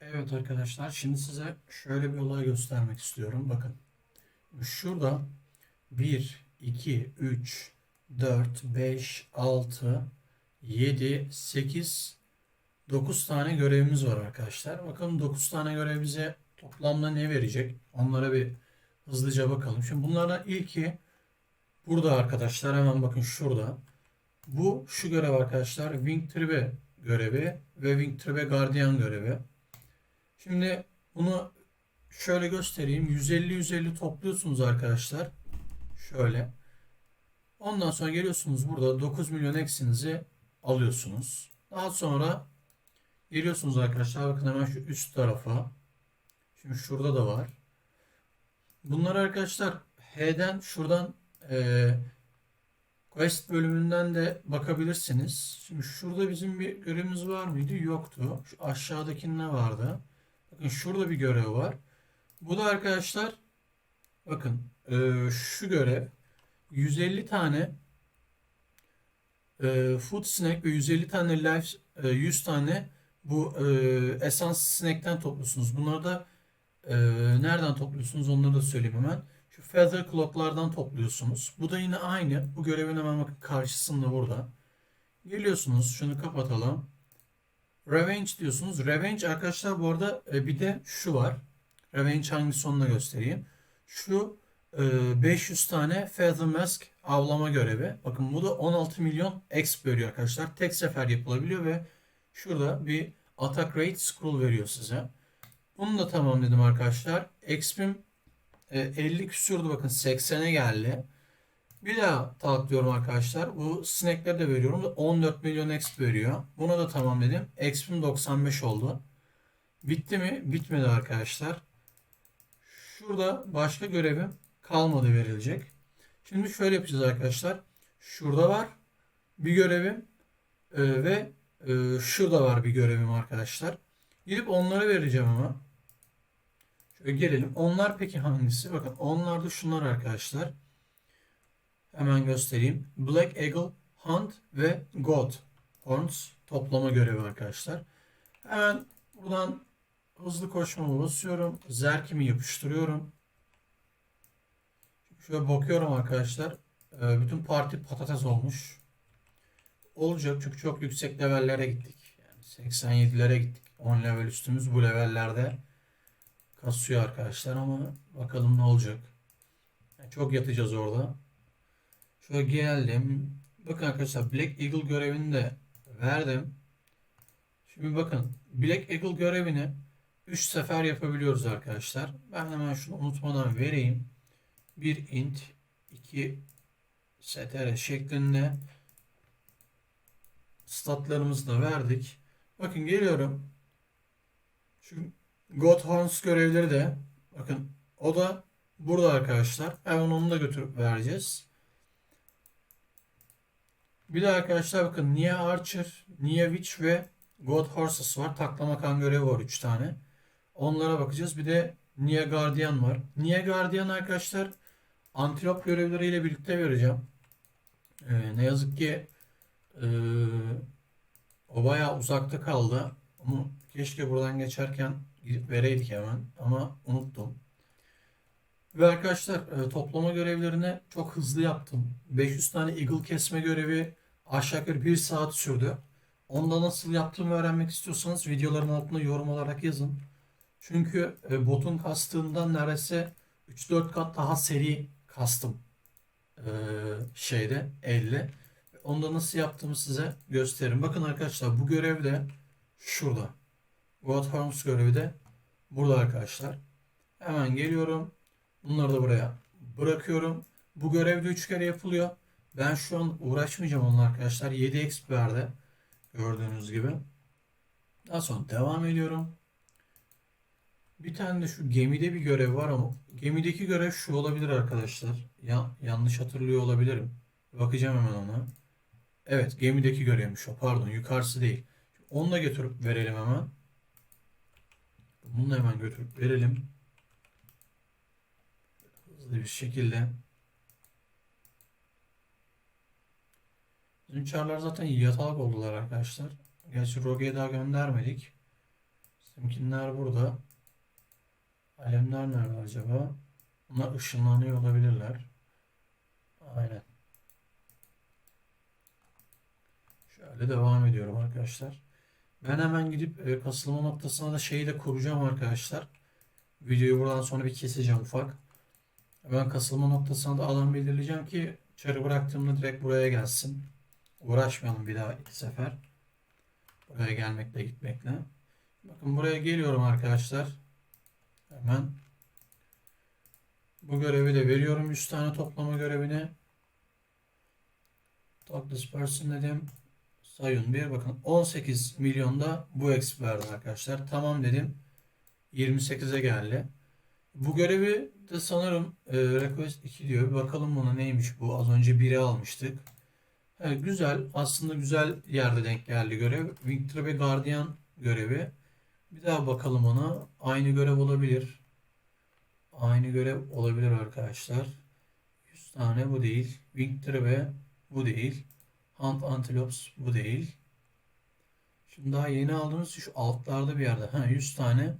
Evet arkadaşlar şimdi size şöyle bir olay göstermek istiyorum. Bakın şurada 1, 2, 3, 4, 5, 6, 7, 8, 9 tane görevimiz var arkadaşlar. Bakalım 9 tane görev bize toplamda ne verecek? Onlara bir hızlıca bakalım. Şimdi bunlardan ilki burada arkadaşlar. Hemen bakın şurada. Bu şu görev arkadaşlar. Wing Tribe görevi ve Wing Tribe Guardian görevi. Şimdi bunu şöyle göstereyim. 150-150 topluyorsunuz arkadaşlar. Şöyle. Ondan sonra geliyorsunuz burada 9 milyon eksinizi alıyorsunuz. Daha sonra geliyorsunuz arkadaşlar. Bakın hemen şu üst tarafa. Şimdi şurada da var. Bunlar arkadaşlar H'den şuradan eee Quest bölümünden de bakabilirsiniz. Şimdi şurada bizim bir görevimiz var mıydı? Yoktu. Şu aşağıdaki ne vardı? Bakın şurada bir görev var. Bu da arkadaşlar bakın e, şu görev 150 tane e, food snack ve 150 tane life e, 100 tane bu e, esans snack'ten topluyorsunuz. Bunları da e, nereden topluyorsunuz onları da söyleyeyim hemen. Şu feather clock'lardan topluyorsunuz. Bu da yine aynı. Bu görevin hemen bakın karşısında burada. Geliyorsunuz. Şunu kapatalım. Revenge diyorsunuz. Revenge arkadaşlar bu arada e, bir de şu var. Revenge hangisi onu da göstereyim. Şu e, 500 tane Feather Mask avlama görevi. Bakın bu da 16 milyon X veriyor arkadaşlar. Tek sefer yapılabiliyor ve şurada bir attack rate scroll veriyor size. Bunu da tamam dedim arkadaşlar. XP'im e, 50 küsürdü bakın 80'e geldi. Bir daha taklıyorum arkadaşlar. Bu snackleri de veriyorum. 14 milyon exp veriyor. Buna da tamam dedim. Exp'im 95 oldu. Bitti mi? Bitmedi arkadaşlar. Şurada başka görevim kalmadı verilecek. Şimdi şöyle yapacağız arkadaşlar. Şurada var bir görevim e, ve e, şurada var bir görevim arkadaşlar. Gidip onları vereceğim ama. Şöyle gelelim. Onlar peki hangisi? Bakın onlar da şunlar arkadaşlar. Hemen göstereyim. Black Eagle, Hunt ve God Horns toplama görevi arkadaşlar. Hemen buradan hızlı koşmamı basıyorum. Zerkimi yapıştırıyorum. Şöyle bakıyorum arkadaşlar. Ee, Bütün parti patates olmuş. Olacak çünkü çok yüksek levellere gittik. Yani 87'lere gittik. 10 level üstümüz bu levellerde kasıyor arkadaşlar ama bakalım ne olacak. Yani çok yatacağız orada. Şöyle geldim. Bakın arkadaşlar Black Eagle görevini de verdim. Şimdi bakın Black Eagle görevini 3 sefer yapabiliyoruz arkadaşlar. Ben hemen şunu unutmadan vereyim. 1 int 2 str şeklinde statlarımızı da verdik. Bakın geliyorum. Şu God Horns görevleri de bakın o da burada arkadaşlar. Hemen onu da götürüp vereceğiz. Bir de arkadaşlar bakın Nia Archer, Nia Witch ve God Horses var. Taklama kan görevi var 3 tane. Onlara bakacağız. Bir de Nia Guardian var. Nia Guardian arkadaşlar antilop görevleriyle birlikte vereceğim. Ee, ne yazık ki ee, o bayağı uzakta kaldı. Ama keşke buradan geçerken vereydik hemen. Ama unuttum. Ve arkadaşlar e, toplama görevlerini çok hızlı yaptım. 500 tane eagle kesme görevi aşağı yukarı 1 saat sürdü. Onda nasıl yaptığımı öğrenmek istiyorsanız videoların altına yorum olarak yazın. Çünkü e, botun kastığından neredeyse 3-4 kat daha seri kastım e, şeyde elle. Onda nasıl yaptığımı size gösteririm. Bakın arkadaşlar bu görev de şurada. God Horns görevi de burada arkadaşlar. Hemen geliyorum. Bunları da buraya bırakıyorum. Bu görev de 3 kere yapılıyor. Ben şu an uğraşmayacağım onunla arkadaşlar. 7 exp verdi. Gördüğünüz gibi. Daha sonra devam ediyorum. Bir tane de şu gemide bir görev var ama gemideki görev şu olabilir arkadaşlar. Ya, yanlış hatırlıyor olabilirim. Bakacağım hemen ona. Evet gemideki görevmiş o. Pardon yukarısı değil. Onu da götürüp verelim hemen. Bunu da hemen götürüp verelim. Hızlı bir şekilde. Bizim çarlar zaten yatalak oldular arkadaşlar. Gerçi Rogue'ye daha göndermedik. Bizimkinler burada. Alemler nerede acaba? Bunlar ışınlanıyor olabilirler. Aynen. Şöyle devam ediyorum arkadaşlar. Ben hemen gidip e, kasılma noktasına da şeyi de kuracağım arkadaşlar. Videoyu buradan sonra bir keseceğim ufak. Ben kasılma noktasına da alan belirleyeceğim ki çarı bıraktığımda direkt buraya gelsin. Uğraşmayalım bir daha iki sefer. Buraya gelmekle gitmekle. Bakın buraya geliyorum arkadaşlar. Hemen. Bu görevi de veriyorum 100 tane toplama görevini. Talk this dedim. Sayın 1 bakın 18 milyonda bu exp verdi arkadaşlar. Tamam dedim. 28'e geldi. Bu görevi de sanırım e, request 2 diyor. Bir bakalım buna neymiş bu. Az önce 1'e almıştık. Evet, güzel. Aslında güzel yerde denk geldi görev. Victor ve Guardian görevi. Bir daha bakalım ona. Aynı görev olabilir. Aynı görev olabilir arkadaşlar. 100 tane bu değil. Victor ve bu değil. Hunt Antelopes bu değil. Şimdi daha yeni aldığımız şu altlarda bir yerde. Ha 100 tane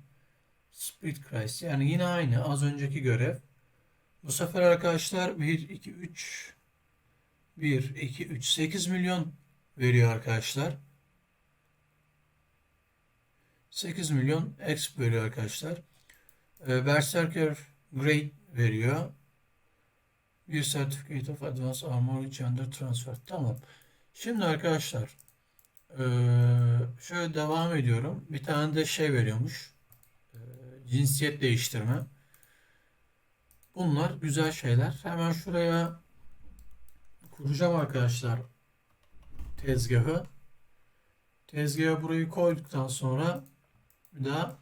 Spirit Christ. Yani yine aynı az önceki görev. Bu sefer arkadaşlar 1, 2, 3 1, 2, 3, 8 milyon veriyor arkadaşlar. 8 milyon exp veriyor arkadaşlar. Ee, Berserker Great veriyor. Bir Certificate of Advanced Armor Gender Transfer. Tamam. Şimdi arkadaşlar ee, şöyle devam ediyorum. Bir tane de şey veriyormuş. Ee, cinsiyet değiştirme. Bunlar güzel şeyler. Hemen şuraya kuracağım arkadaşlar tezgahı. Tezgaha burayı koyduktan sonra bir daha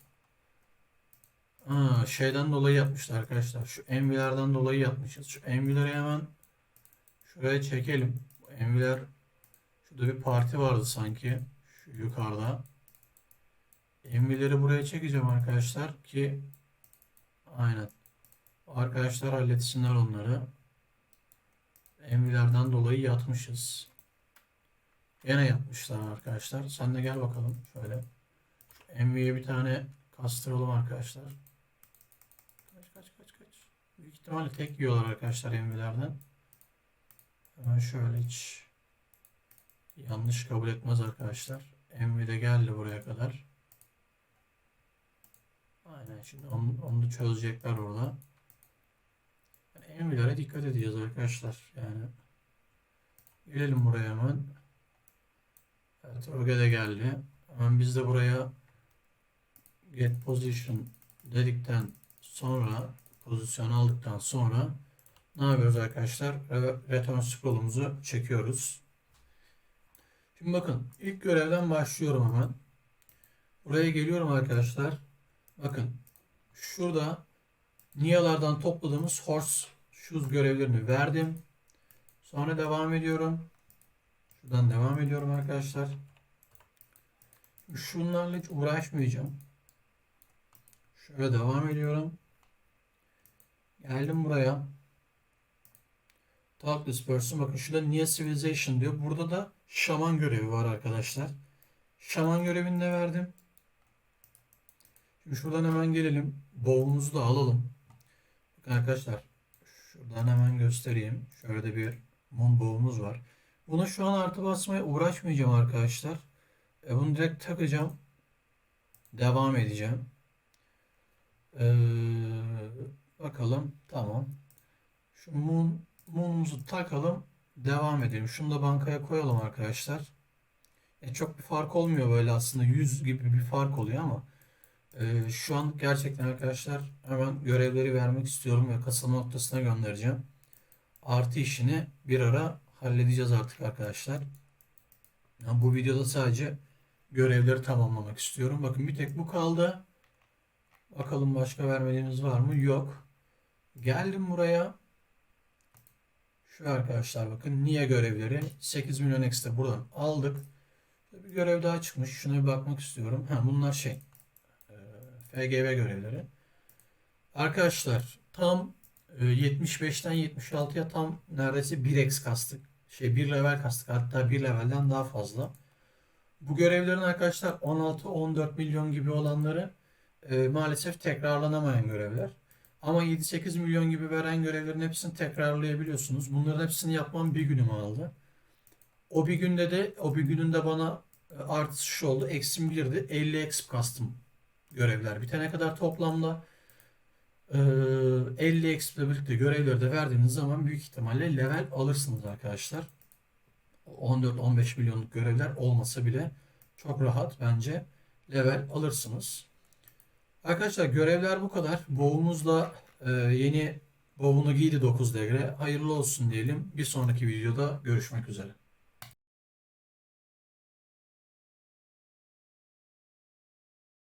Aa, şeyden dolayı yapmışlar arkadaşlar. Şu envilerden dolayı yapmışız. Şu envileri hemen şuraya çekelim. Enviler şurada bir parti vardı sanki. Şu yukarıda. Envileri buraya çekeceğim arkadaşlar ki aynen. Arkadaşlar halletsinler onları. Envilerden dolayı yatmışız. Gene yapmışlar arkadaşlar. Sen de gel bakalım şöyle. Envy'ye bir tane kastıralım arkadaşlar. Kaç kaç kaç kaç. Büyük ihtimalle tek yiyorlar arkadaşlar Envy'lerden. Hemen şöyle hiç yanlış kabul etmez arkadaşlar. Envy de geldi buraya kadar. Aynen şimdi onu, onu da çözecekler orada. Yani Envy'lere dikkat edeceğiz arkadaşlar. Yani gelelim buraya hemen. Evet Öge de geldi. Hemen biz de buraya get position dedikten sonra pozisyon aldıktan sonra ne yapıyoruz arkadaşlar? Re- Return scroll'umuzu çekiyoruz. Şimdi bakın ilk görevden başlıyorum hemen. Buraya geliyorum arkadaşlar. Bakın şurada Niyalardan topladığımız horse shoes görevlerini verdim. Sonra devam ediyorum. Şuradan devam ediyorum arkadaşlar. Şunlarla hiç uğraşmayacağım. Şöyle devam ediyorum. Geldim buraya. Talk this person. Bakın şurada Near Civilization diyor. Burada da şaman görevi var arkadaşlar. Şaman görevini de verdim. Şimdi şuradan hemen gelelim. Bowl'umuzu da alalım. Arkadaşlar. Şuradan hemen göstereyim. Şöyle de bir mum bowl'umuz var. Buna şu an artı basmaya uğraşmayacağım arkadaşlar. E bunu direkt takacağım. Devam edeceğim. Ee, bakalım. Tamam. Şu mum, mumumuzu takalım. Devam edelim. Şunu da bankaya koyalım arkadaşlar. E çok bir fark olmuyor böyle aslında. 100 gibi bir fark oluyor ama e, şu an gerçekten arkadaşlar hemen görevleri vermek istiyorum ve kasılma noktasına göndereceğim. Artı işini bir ara halledeceğiz artık arkadaşlar. Yani bu videoda sadece görevleri tamamlamak istiyorum. Bakın bir tek bu kaldı. Bakalım başka vermediğimiz var mı? Yok. Geldim buraya. Şu arkadaşlar bakın niye görevleri 8 milyon ekstra buradan aldık. Bir görev daha çıkmış. Şuna bir bakmak istiyorum. Ha, bunlar şey FGV görevleri. Arkadaşlar tam e, 75'ten 76'ya tam neredeyse 1x kastık. Şey 1 level kastık. Hatta 1 levelden daha fazla. Bu görevlerin arkadaşlar 16-14 milyon gibi olanları e, maalesef tekrarlanamayan görevler. Ama 7-8 milyon gibi veren görevlerin hepsini tekrarlayabiliyorsunuz. Bunların hepsini yapmam bir günümü aldı. O bir günde de o bir gününde bana e, artısı şu oldu. Eksim girdi. 50 exp kastım görevler bitene kadar toplamda e, 50 exp ile birlikte görevleri de verdiğiniz zaman büyük ihtimalle level alırsınız arkadaşlar. 14-15 milyonluk görevler olmasa bile çok rahat bence level alırsınız. Arkadaşlar görevler bu kadar. Boğumuzla e, yeni boğunu giydi 9 devre. Hayırlı olsun diyelim. Bir sonraki videoda görüşmek üzere.